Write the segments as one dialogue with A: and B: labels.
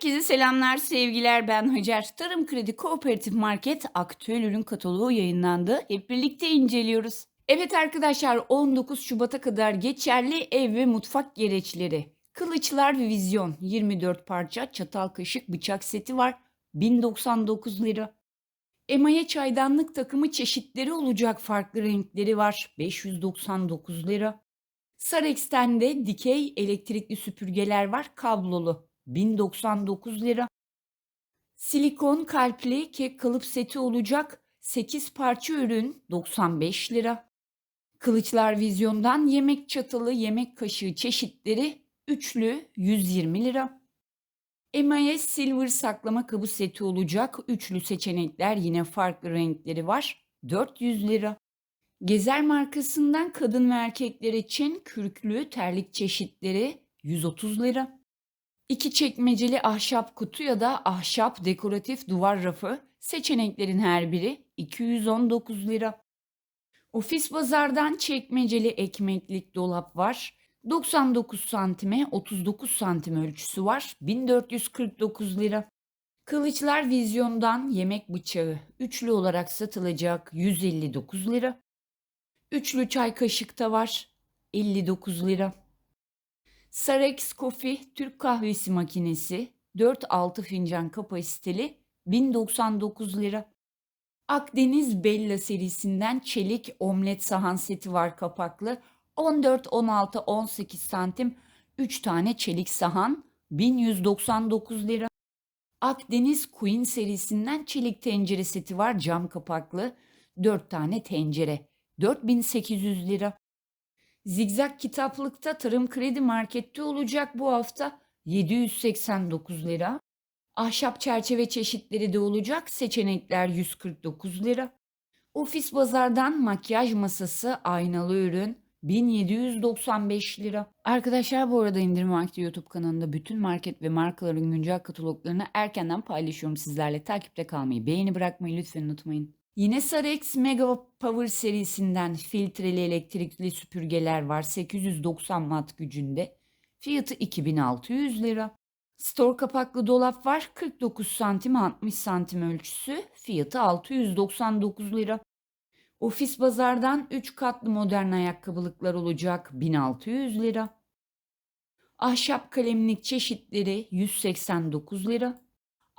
A: Herkese selamlar, sevgiler. Ben Hacer. Tarım Kredi Kooperatif Market aktüel ürün kataloğu yayınlandı. Hep birlikte inceliyoruz. Evet arkadaşlar 19 Şubat'a kadar geçerli ev ve mutfak gereçleri. Kılıçlar ve vizyon 24 parça çatal kaşık bıçak seti var 1099 lira. Emaye çaydanlık takımı çeşitleri olacak farklı renkleri var 599 lira. Sarex'ten de dikey elektrikli süpürgeler var kablolu 1099 lira. Silikon kalpli kek kalıp seti olacak 8 parça ürün 95 lira. Kılıçlar Vizyon'dan yemek çatalı, yemek kaşığı çeşitleri üçlü 120 lira. MIS Silver saklama kabı seti olacak. Üçlü seçenekler yine farklı renkleri var. 400 lira. Gezer markasından kadın ve erkekler için kürklü terlik çeşitleri 130 lira. İki çekmeceli ahşap kutu ya da ahşap dekoratif duvar rafı seçeneklerin her biri 219 lira. Ofis Bazar'dan çekmeceli ekmeklik dolap var. 99 santime 39 santim ölçüsü var. 1449 lira. Kılıçlar Vizyon'dan yemek bıçağı üçlü olarak satılacak 159 lira. Üçlü çay kaşıkta var 59 lira. Sarex Coffee Türk kahvesi makinesi 4-6 fincan kapasiteli 1099 lira. Akdeniz Bella serisinden çelik omlet sahan seti var kapaklı. 14, 16, 18 santim 3 tane çelik sahan 1199 lira. Akdeniz Queen serisinden çelik tencere seti var cam kapaklı. 4 tane tencere 4800 lira. Zigzag kitaplıkta Tarım Kredi Market'te olacak bu hafta 789 lira. Ahşap çerçeve çeşitleri de olacak. Seçenekler 149 lira. Ofis Bazar'dan makyaj masası aynalı ürün 1795 lira. Arkadaşlar bu arada indirim vakti YouTube kanalında bütün market ve markaların güncel kataloglarını erkenden paylaşıyorum sizlerle. Takipte kalmayı, beğeni bırakmayı lütfen unutmayın. Yine Sarex Mega Power serisinden filtreli elektrikli süpürgeler var. 890 watt gücünde. Fiyatı 2600 lira. Store kapaklı dolap var. 49 santim 60 santim ölçüsü. Fiyatı 699 lira. Ofis Bazar'dan 3 katlı modern ayakkabılıklar olacak 1600 lira. Ahşap kalemlik çeşitleri 189 lira.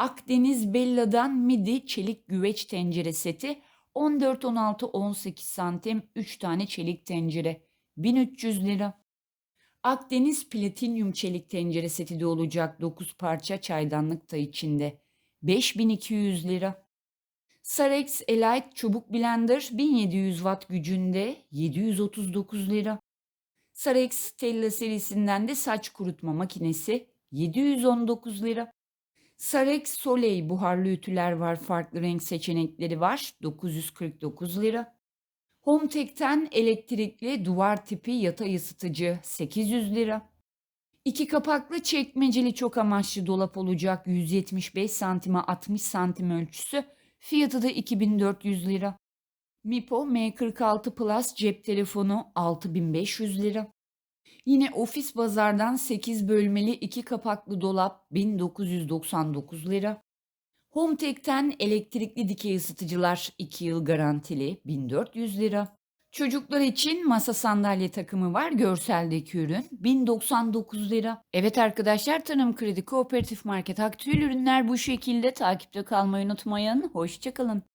A: Akdeniz Bella'dan midi çelik güveç tencere seti 14 16 18 santim 3 tane çelik tencere 1300 lira. Akdeniz Platinyum çelik tencere seti de olacak 9 parça çaydanlık da içinde. 5200 lira. Sarex Elite çubuk blender 1700 watt gücünde 739 lira. Sarex Stella serisinden de saç kurutma makinesi 719 lira. Sarex Soleil buharlı ütüler var. Farklı renk seçenekleri var. 949 lira. Hometek'ten elektrikli duvar tipi yatay ısıtıcı 800 lira. İki kapaklı çekmeceli çok amaçlı dolap olacak 175 santime 60 santim ölçüsü. Fiyatı da 2400 lira. Mipo M46 Plus cep telefonu 6500 lira. Yine ofis bazardan 8 bölmeli 2 kapaklı dolap 1999 lira. Hometek'ten elektrikli dikey ısıtıcılar 2 yıl garantili 1400 lira. Çocuklar için masa sandalye takımı var görseldeki ürün 1099 lira. Evet arkadaşlar Tanım Kredi Kooperatif Market aktüel ürünler bu şekilde takipte kalmayı unutmayın. Hoşçakalın.